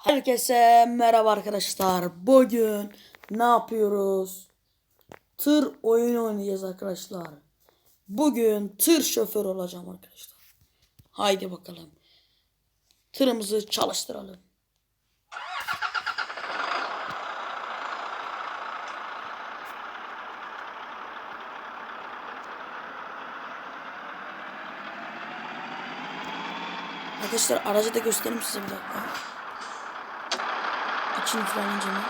Herkese merhaba arkadaşlar. Bugün ne yapıyoruz? Tır oyunu oynayacağız arkadaşlar. Bugün tır şoförü olacağım arkadaşlar. Haydi bakalım. Tırımızı çalıştıralım. Arkadaşlar aracı da göstereyim size bir dakika. Falan camı.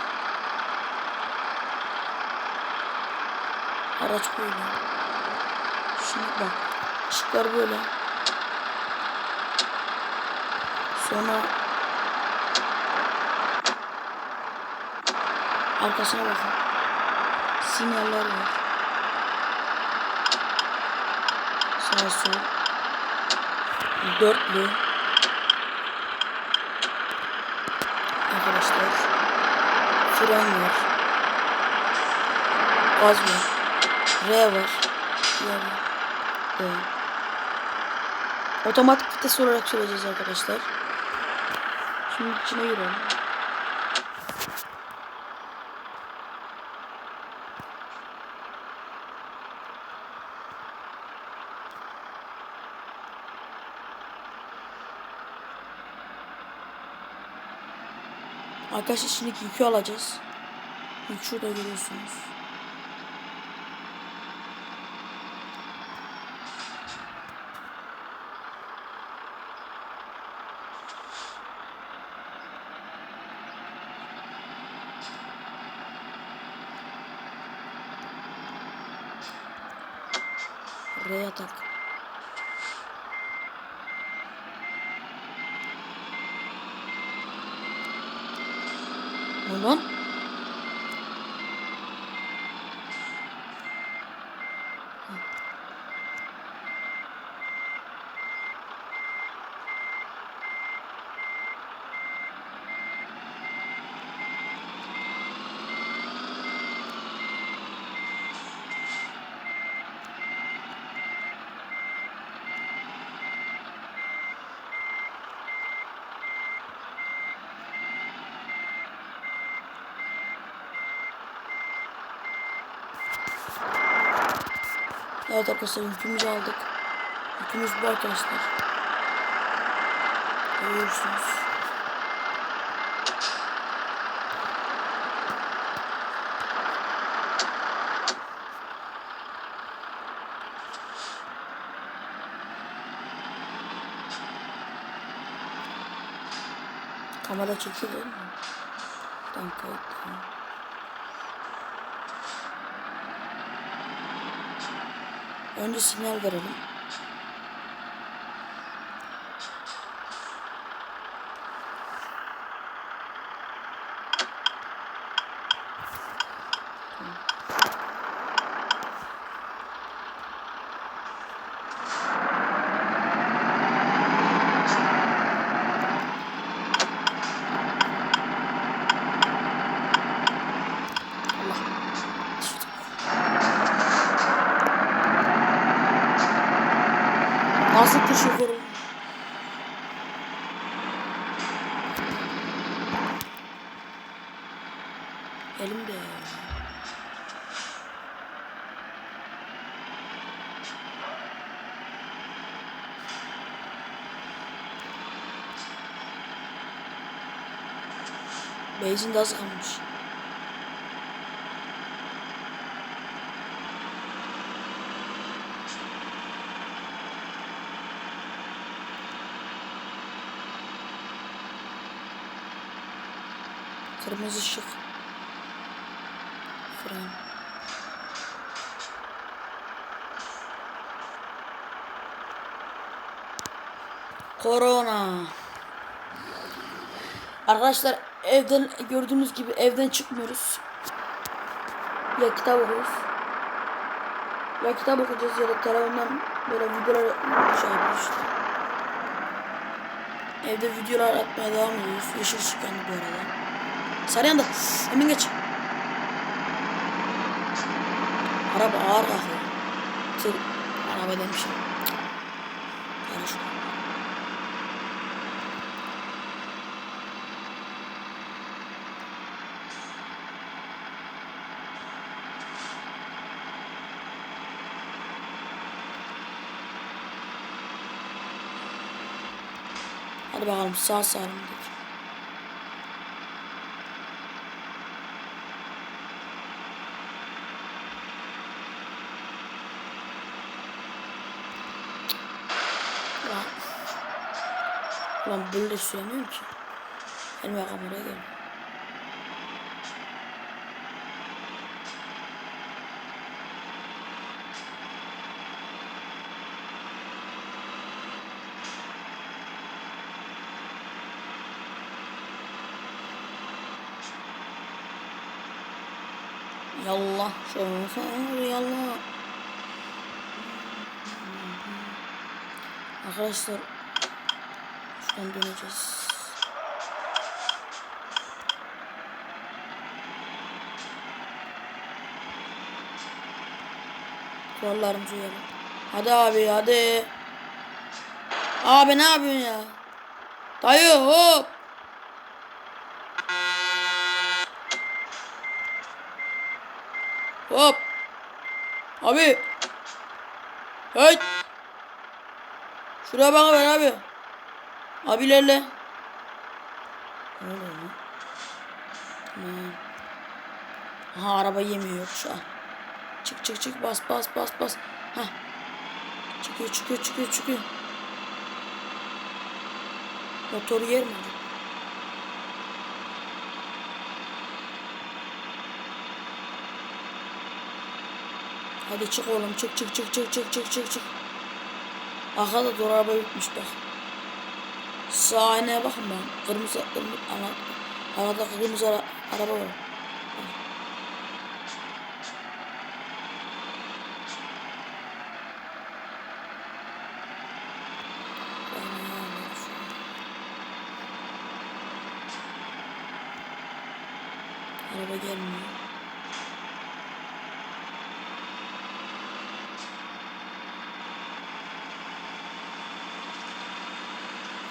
Araç böyle. Şimdi bak. Işıklar böyle. Sonra arkasına bakın. Sinyaller var. Sağ sol. Dörtlü. Arkadaşlar. Fren var. Gaz var. R var. Var. D. Otomatik vites olarak söyleyeceğiz arkadaşlar. Şimdi içine girelim. Arkadaşlar şimdi yükü alacağız. Yük şurada görüyorsunuz. R'ye tak. Ne Evet arkadaşlar yükümüzü aldık. Yükümüz bu arkadaşlar. Görüyorsunuz. Kamera çekiyor değil mi? Tam kayıt. Önce sinyal verelim. Nasıl tır şoförü? Elimde ya. Benzin de az kalmış. Kırmızı ışık. Fren. Korona. Arkadaşlar evden gördüğünüz gibi evden çıkmıyoruz. Ya kitap okuyoruz. Ya kitap okuyacağız ya da telefondan böyle videolar şey işte. Evde videolar atmaya devam ediyoruz. Yeşil ışık yandı bu arada. Sarı yandı. Emin geç. Araba ağır kalkıyor. Tır. Araba demişim. Hadi bakalım sağ salim gidelim. Ulan. Ulan böyle süremiyorum ki. Elime kameraya gel. Yallah şöyle yallah. Arkadaşlar şuradan döneceğiz. Kurallarımızı uyalım. Hadi abi hadi. Abi ne yapıyorsun ya? Dayı hop. Hop. Abi. Hey. Şuraya bana ver abi. Abilerle. Ne oluyor lan? Tamam. Aha araba yemiyor şu an. Çık çık çık bas bas bas bas. Ha. Çıkıyor çıkıyor çıkıyor çıkıyor. Motoru yer mi? Hadi çık oğlum çık çık çık çık çık çık çık çık. Arkada dur araba bitmiş bak. Sağ aynaya bakın ben. Kırmızı kırmızı ana, arada kırmızı ara, araba var.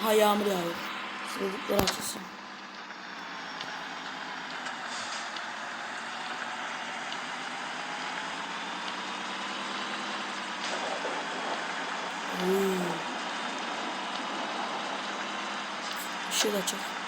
Aha yağmur yağıyor. Sıralıklar açılsın. Işığı şey da açalım.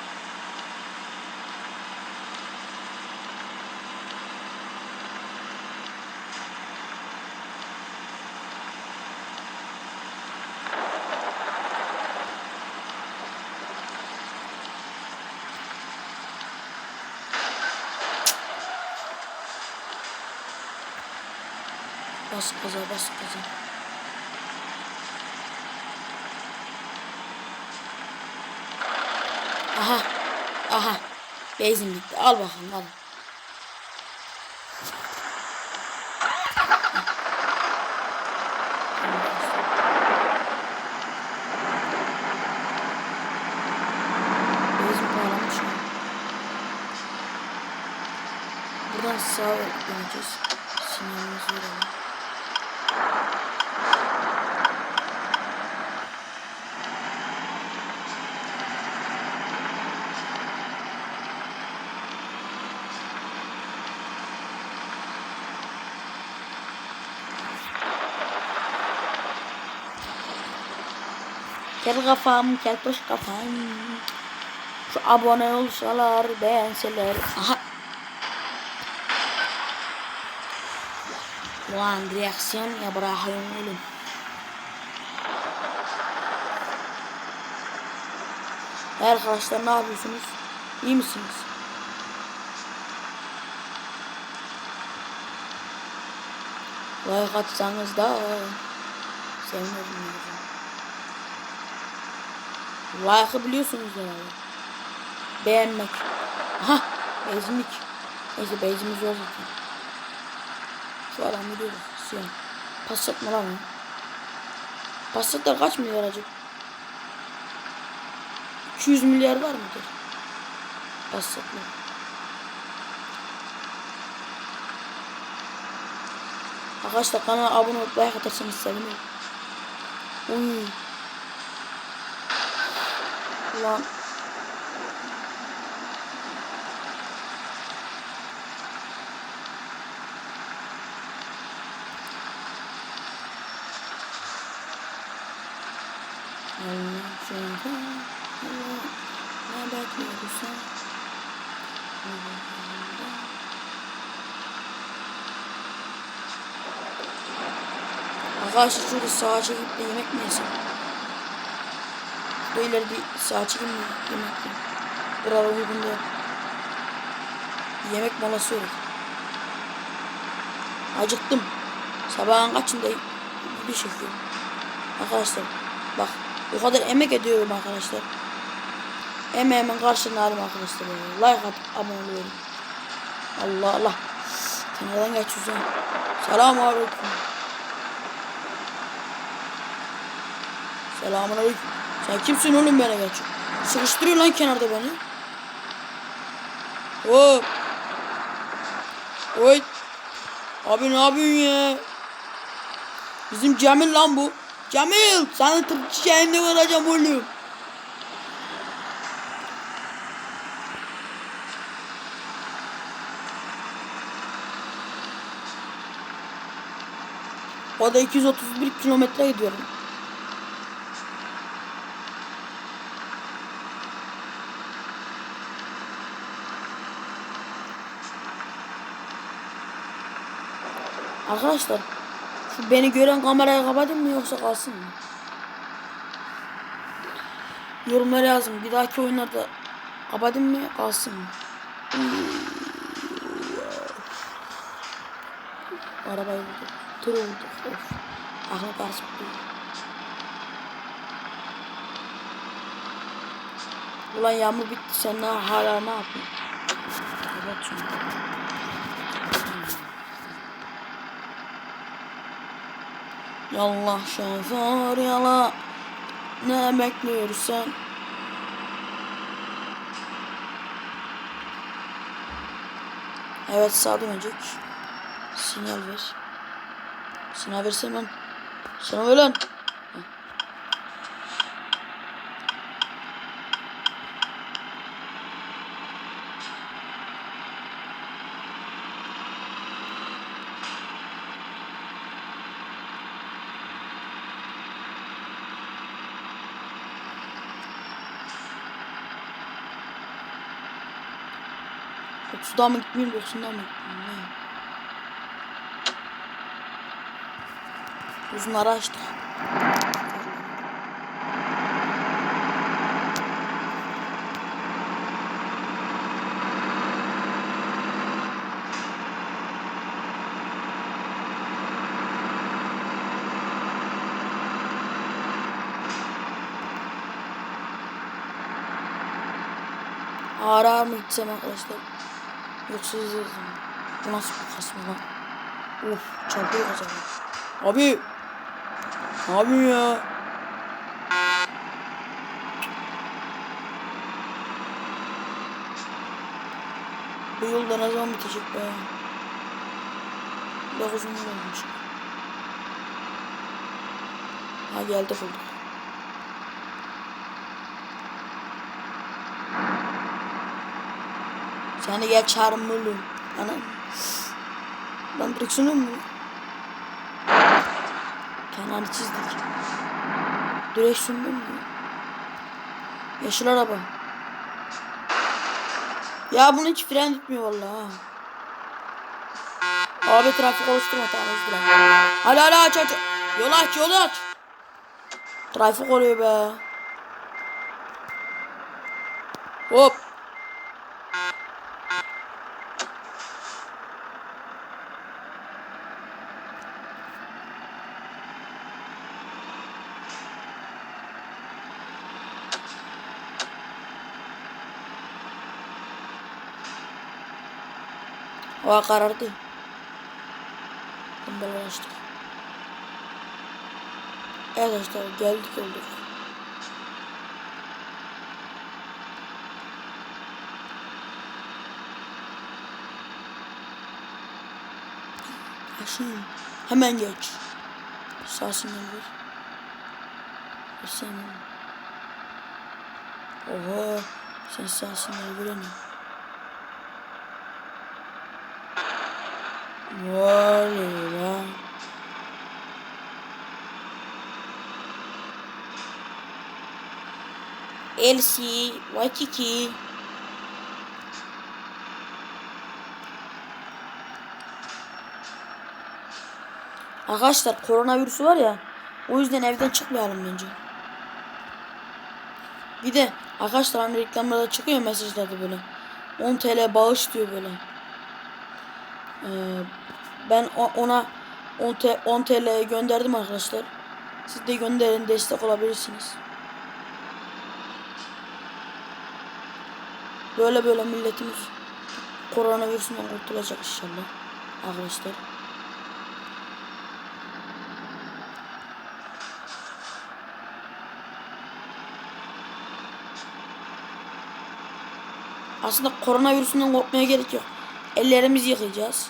Bas gaza bas gaza. Aha. Aha. Benzin bitti. Al bakalım al. Buradan sağa döneceğiz. Sinyalimizi verelim. Kel kafam, kel boş kafam. Şu abone olsalar, beğenseler. Aha. Ulan reaksiyon ya bırakayım oğlum. Arkadaşlar ne yapıyorsunuz? İyi misiniz? Like atsanız da sevinirim. Like'ı biliyorsunuz herhalde. Beğenmek. Aha benzinlik. Neyse benzinimiz yok zaten. Şu adam gidiyoruz. Siyah. Passat mı lan o? Passat'lar kaç milyar acaba? 200 milyar var mıdır? Passat'lar. Arkadaşlar kanala abone olup like atarsanız sevinirim. Uy. Allah. Arkadaşlar şurada sağa çekip de yemek mi yesem? Şurada ileride sağa çekip mi yemek mi? Burada uygun değil. Yemek molası olur. Acıktım. Sabahın kaçında bir çekiyorum. Arkadaşlar bak o kadar emek ediyorum arkadaşlar. Emeğimin karşılığını aldım arkadaşlar. Like at abone oluyorum. Allah Allah. Sen nereden geçiyorsun? Selamun aleyküm. Selamun aleyküm. Sen kimsin oğlum bana geç? Sıkıştırıyor lan kenarda beni. Hop. Oy. Abi ne yapıyorsun ya? Bizim Cemil lan bu. Cemil sana tır çiçeğinde varacağım oğlum. O da 231 kilometre gidiyorum. Arkadaşlar şu beni gören kamerayı kapatayım mı yoksa kalsın mı? Yorumlara yazın. Bir dahaki oyunlarda kapatayım mı kalsın mı? Arabayı vurduk. Tır. Of. Ahmet karşı Ulan yağmur bitti sen hala ne yapıyorsun? Kapat şunu. Yallah şoför yala. Ne bekliyorsun sen? Evet sağa dönecek Sinyal ver. Sinyal versene lan. Sinyal ver lan Heh. Otuzdan mı gitmeyeyim doksandan mı gitmeyeyim ne? Uzunları açtık. Ağır mı gitsem arkadaşlar? Yoksa izledim. Bu nasıl bir kasma lan? Of çarpıyor kaçar. Abi. Yapıyorsun ya? Bu yolda ne zaman bitecek be? Daha uzun yol olmuş. Ha geldi bulduk. Sen de gel çağırın oğlum. Ana. Ben direksiyonu mu? Kenarı çizdik. Direksiyonu mu? Yeşil araba. Ya bunun hiç fren gitmiyor vallahi. Abi trafik oluşturma tamam özür. Hadi hadi aç aç. Yol aç yol aç. Trafik oluyor be. Hop. Hava karardı. Kumbalar açtık. Evet arkadaşlar geldik olduk. Aşın hemen geç. Sağ sinyal ver. Versene. Oha sen sağ sinyal veremiyorsun. Vay lan. Elsie, Waikiki. Arkadaşlar koronavirüsü var ya. O yüzden evden çıkmayalım bence. Bir de arkadaşlar hani reklamlarda çıkıyor mesajlarda böyle. 10 TL bağış diyor böyle. Ee, ben ona 10, T, 10 TL gönderdim arkadaşlar. Siz de gönderin destek olabilirsiniz. Böyle böyle milletimiz koronavirüsünden kurtulacak inşallah. Arkadaşlar. Aslında koronavirüsünden korkmaya gerek yok. Ellerimizi yıkayacağız.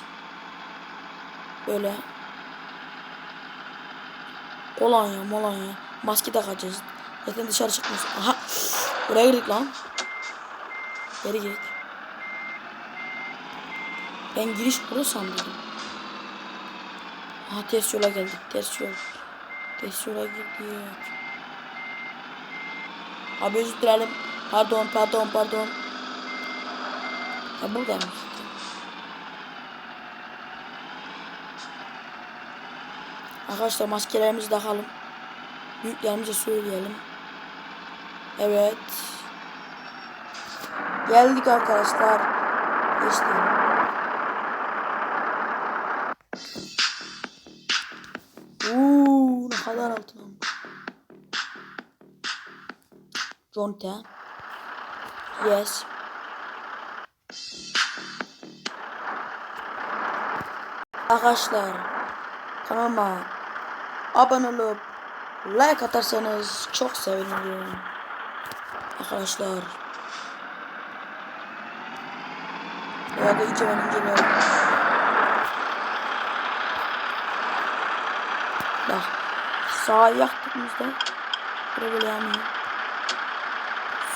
Böyle. Kolonya, molonya. Maske takacağız. Zaten dışarı çıkmıyoruz. Aha. Buraya girdik lan. Geri girdik. Ben giriş burası sandım. Aha ters yola geldik. Ters yol. Ters yola girdik. Abi özür dilerim. Pardon, pardon, pardon. Ya buradaymış. Arkadaşlar maskelerimizi takalım. Büyüklerimize söyleyelim. Evet. Geldik arkadaşlar. Geçtim. Uuu ne kadar altın. Conte. Yes. Arkadaşlar kanalıma abone olup like atarsanız çok sevinirim. Arkadaşlar. Ya da iyice ben incelerim. Bak sağ yaktığımızda buraya böyle yanıyor.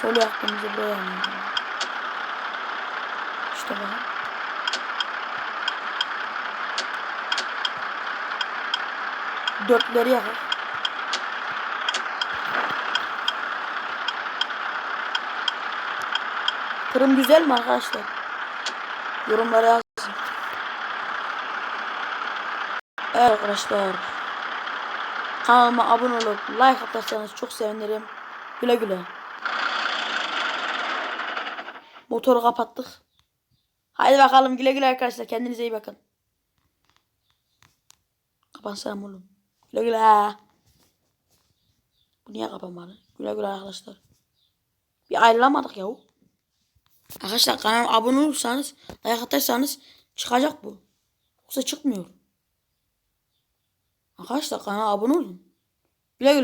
Sol yaktığımızda buraya yanıyor. İşte bak. Dörtleri yakar. Kırım güzel mi arkadaşlar? Yorumlara yazın. Evet arkadaşlar. Kanalıma abone olup like atarsanız çok sevinirim. Güle güle. Motoru kapattık. Haydi bakalım güle güle arkadaşlar. Kendinize iyi bakın. Kapansana oğlum. Güle güle. Bu niye kapanmadı? Güle güle arkadaşlar. Bir ayrılamadık yahu. Arkadaşlar kanalıma abone olursanız, like atarsanız çıkacak bu. Yoksa çıkmıyor. Arkadaşlar kanala abone olun. Güle güle.